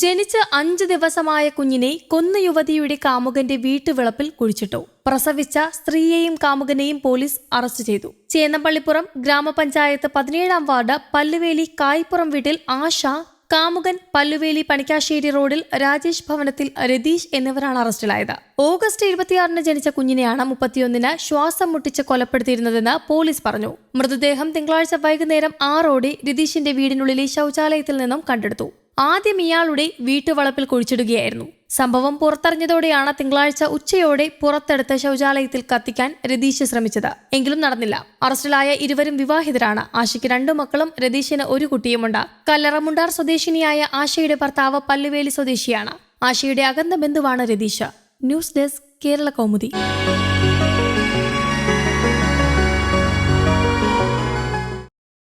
ജനിച്ച് അഞ്ച് ദിവസമായ കുഞ്ഞിനെ കൊന്ന യുവതിയുടെ കാമുകന്റെ വീട്ടുവിളപ്പിൽ കുഴിച്ചിട്ടു. പ്രസവിച്ച സ്ത്രീയെയും കാമുകനെയും പോലീസ് അറസ്റ്റ് ചെയ്തു. ചേന്നപ്പള്ളിപ്പുറം ഗ്രാമപഞ്ചായത്ത് പതിനേഴാം വാർഡ് പല്ലുവേലി കായ്പുറം വീട്ടിൽ ആശ കാമുകൻ പല്ലുവേലി പണിക്കാശ്ശേരി റോഡിൽ രാജേഷ് ഭവനത്തിൽ രതീഷ് എന്നിവരാണ് അറസ്റ്റിലായത്. ഓഗസ്റ്റ് ഇരുപത്തിയാറിന് ജനിച്ച കുഞ്ഞിനെയാണ് മുപ്പത്തിയൊന്നിന് ശ്വാസം മുട്ടിച്ച് കൊലപ്പെടുത്തിയിരുന്നതെന്ന് പോലീസ് പറഞ്ഞു. മൃതദേഹം തിങ്കളാഴ്ച വൈകുന്നേരം ആറോടെ രതീഷിന്റെ വീടിനുള്ളിലെ ശൗചാലയത്തിൽ നിന്നും കണ്ടെടുത്തു. ആദ്യം ഇയാളുടെ വീട്ടുവളപ്പിൽ കുഴിച്ചിടുകയായിരുന്നു. സംഭവം പുറത്തറിഞ്ഞതോടെയാണ് തിങ്കളാഴ്ച ഉച്ചയോടെ പുറത്തെടുത്ത ശൗചാലയത്തിൽ കത്തിക്കാൻ രതീഷ് ശ്രമിച്ചത്. എങ്കിലും നടന്നില്ല. അറസ്റ്റിലായ ഇരുവരും വിവാഹിതരാണ്. ആശയ്ക്ക് രണ്ടു മക്കളും രതീഷിന് ഒരു കുട്ടിയുമുണ്ട്. കല്ലറമുണ്ടാർ സ്വദേശിനിയായ ആശയുടെ ഭർത്താവ് പല്ലുവേലി സ്വദേശിയാണ്. ആശയുടെ അകന്ന ബന്ധുവാണ് രതീഷ് ന്യൂസ് ഡെസ്ക് കേരള കൗമുദി.